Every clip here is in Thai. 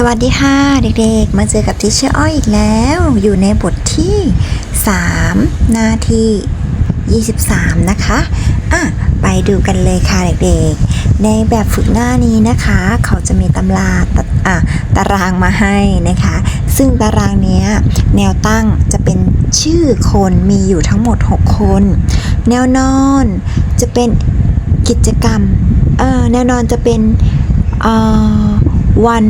สวัสดีค่ะเด็กๆ มาเจอกับทิเชอร์อ้อยอีกแล้ว อยู่ในบทที่ 3 นาที 23 นะคะอะไปดูกันเลยค่ะเด็กๆ ในแบบฝึกหน้านี้นะคะ เขาจะมีตำราตอะตารางมาให้นะคะ ซึ่งตารางเนี้ยแนวตั้งจะเป็นชื่อคนมีอยู่ทั้งหมด 6 คน แนวนอนจะเป็นกิจกรรมเอ่อแนวนอนจะเป็นเอ่อวัน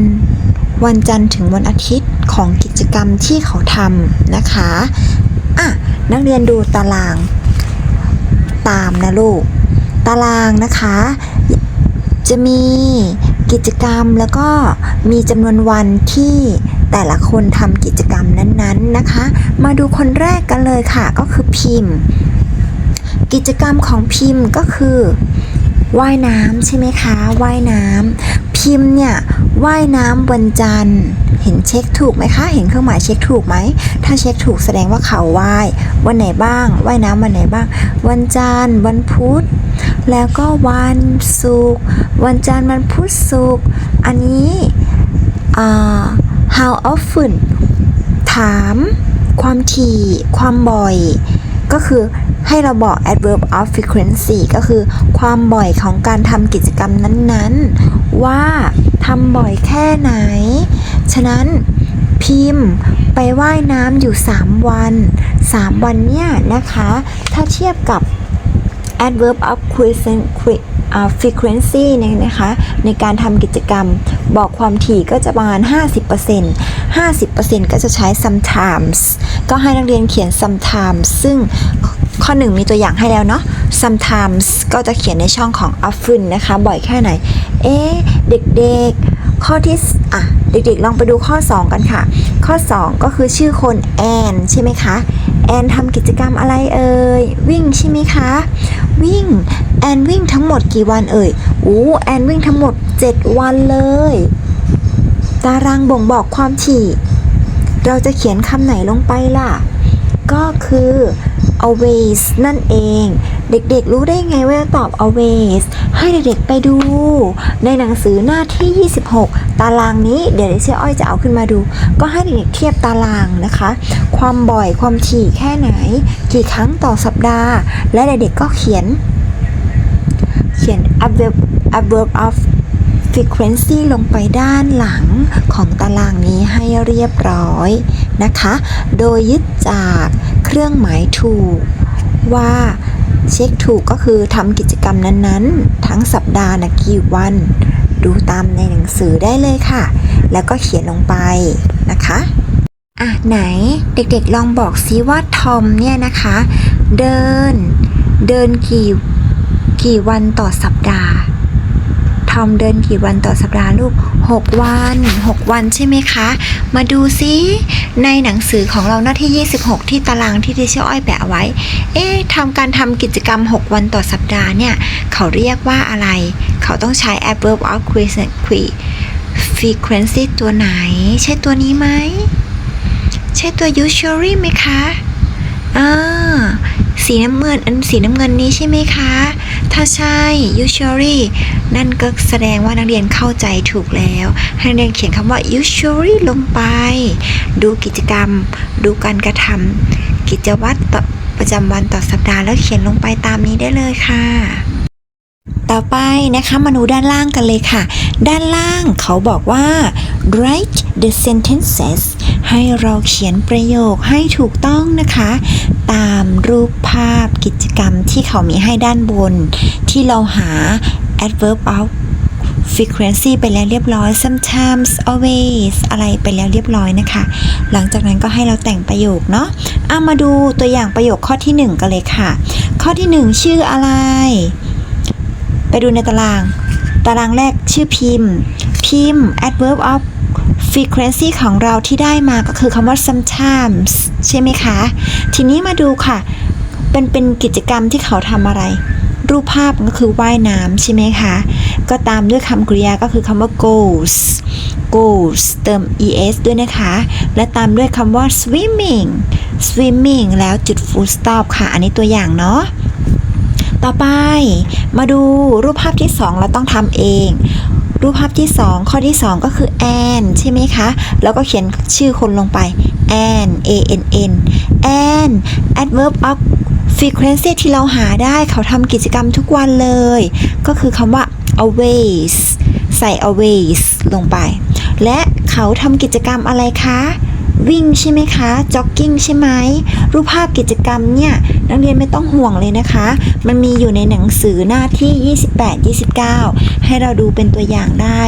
วันจันทร์ถึงวันอาทิตย์ของกิจกรรมที่เขาทำนะคะอะนักเรียนดูตาราง ตามนะลูก ตารางนะคะ จะมีกิจกรรมแล้วก็มีจำนวนวันที่แต่ละคนทำกิจกรรมนั้นๆนะคะ มาดูคนแรกกันเลยค่ะก็คือพิมพ์ กิจกรรมของพิมพ์ก็คือว่ายน้ำใช่ไหมคะว่ายน้ำพิมพ์เนี่ย ว่ายน้ำวันจันทร์เห็นเช็คถูกไหมคะ เห็นเครื่องหมายเช็คถูกไหม ถ้าเช็คถูกแสดงว่าเขาว่าย วันไหนบ้าง ว่ายน้ำวันไหนบ้าง วันจันทร์ วันพุธ แล้วก็วันศุกร์ วันจันทร์ วันพุธศุกร์ อันนี้ how often ถาม ความถี่ ความบ่อย ก็คือให้เราบอก adverb of frequency ก็คือความบ่อยของการทำกิจกรรมนั้นๆ ว่า ทำบ่อยแค่ไหน ฉะนั้นพิมพ์ไปว่ายน้ำอยู่ 3 วัน 3 วันเนี่ยนะคะ ถ้าเทียบกับ adverb of frequency นะคะ ในการทำกิจกรรม บอกความถี่ก็จะประมาณ 50% 50%ก็จะใช้ sometimes ก็ให้นักเรียนเขียน sometimes ซึ่งข้อหนึ่งมีตัวอย่างให้แล้วเนาะ sometimes ก็จะเขียนในช่องของ often นะคะ บ่อยแค่ไหน เอ๊ะเด็กๆ ข้อที่ อะ เด็กๆ ลองไปดูข้อ 2 กันค่ะ ข้อ 2 ก็คือชื่อคน แอน ใช่ไหมคะ แอนทำกิจกรรมอะไรเอ่ยวิ่งใช่ไหมคะ วิ่งแอนวิ่งทั้งหมดกี่วันเอ่ยอู้แอนวิ่งทั้งหมด 7 วันเลย ตารางบ่งบอกความถี่ เราจะเขียนคำไหนลงไปล่ะ ก็คือ always นั่นเอง เด็กๆรู้ได้ไงว่าตอบ always ให้เด็กๆไปดู ในหนังสือหน้าที่ 26 ตารางนี้เดี๋ยวเชื่ออ้อยจะเอาขึ้นมาดู ก็ให้เด็กๆเทียบตารางนะคะ ความบ่อยความถี่แค่ไหน กี่ครั้งต่อสัปดาห์ และเด็กๆก็เขียน เขียน adverb adverb of frequency ลงไปด้านหลังของตารางนี้ให้เรียบร้อยนะคะ โดยยึดจาก เครื่องหมายถูก ว่าเช็คถูกก็คือทำกิจกรรมนั้นๆ ทั้งสัปดาห์นะกี่วัน ดูตามในหนังสือได้เลยค่ะ แล้วก็เขียนลงไปนะคะอะไหนเด็กๆลองบอกซิว่าทอมเนี่ยนะคะ เดิน เดินกี่กี่วันต่อสัปดาห์ อมเดินกี่วันต่อสัปดาห์ลูก 6 วัน 6 วันใช่ไหมคะ มาดูซิในหนังสือของเราหน้าที่ 26 ที่ตารางที่ดิเชอ้อยแปะไว้ เอ๊ะทำการทำกิจกรรม 6 วันต่อสัปดาห์เนี่ย เขาเรียกว่าอะไร เขาต้องใช้ adverb of frequency ตัวไหน ใช่ตัวนี้ไหม ใช่ตัว usually ไหมคะอ่าสีน้ำเงินอันสีน้ำเงินนี้ใช่ไหมคะ ถ้าใช่ usually นั่นก็แสดงว่านักเรียนเข้าใจถูกแล้วให้นักเรียนเขียนคำว่า usually ลงไป ดูกิจกรรม ดูการกระทำกิจวัตรประจำวันต่อสัปดาห์แล้วเขียนลงไปตามนี้ได้เลยค่ะต่อไปนะคะมาดูด้านล่างกันเลยค่ะ ด้านล่างเขาบอกว่า write the sentences ให้เราเขียนประโยคให้ถูกต้องนะคะ ตามรูปภาพกิจกรรมที่เขามีให้ด้านบน ที่เราหา adverb of frequency ไปแล้วเรียบร้อย sometimes always อะไรไปแล้วเรียบร้อยนะคะ หลังจากนั้นก็ให้เราแต่งประโยคเนาะเอามาดูตัวอย่างประโยคข้อที่หนึ่งกันเลยค่ะ ข้อที่หนึ่งชื่ออะไร ไปดูในตาราง ตารางแรกชื่อพิมพ์ พิมพ์ adverb of frequency ของเราที่ได้มาก็คือคำว่า sometimes ใช่ไหมคะ ทีนี้มาดูค่ะ เป็นเป็นกิจกรรมที่เขาทำอะไร รูปภาพก็คือว่ายน้ำใช่ไหมคะ ก็ตามด้วยคำกริยาก็คือคำว่า goes goes เติม es ด้วยนะคะ และตามด้วยคำว่า swimming swimming แล้วจุด full stop ค่ะ อันนี้ตัวอย่างเนาะ ต่อไปมาดูรูปภาพที่ 2 เราต้องทำเอง รูปภาพที่ 2 ข้อที่ 2 ก็คือแอนใช่ไหมคะ แล้วก็เขียนชื่อคนลงไปแอน A N N แอน adverb of frequency ที่เราหาได้เขาทำกิจกรรมทุกวันเลย ก็คือคำว่า always ใส่ always ลงไป และเขาทำกิจกรรมอะไรคะ วิ่งใช่ไหมคะ jogging ใช่ไหม รูปภาพกิจกรรมเนี่ย นักเรียนไม่ต้องห่วงเลยนะคะ มันมีอยู่ในหนังสือหน้าที่ 28 29 ให้เราดูเป็นตัวอย่างได้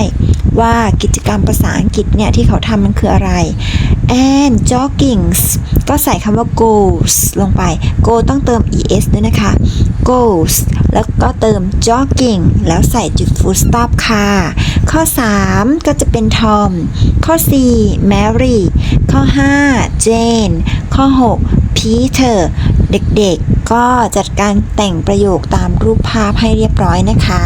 ว่ากิจกรรมภาษาอังกฤษเนี่ยที่เขาทำมันคืออะไร and jogging ก็ใส่คำว่า goes ลงไป go ต้องเติม es ด้วยนะคะ goes แล้วก็เติม jogging แล้วใส่จุด full stop ค่ะ ข้อ 3 ก็จะเป็น Tom ข้อ 4 Mary ข้อ 5 Jane ข้อ 6 Peter เด็กๆก็จัดการแต่งประโยคตามรูปภาพให้เรียบร้อยนะคะ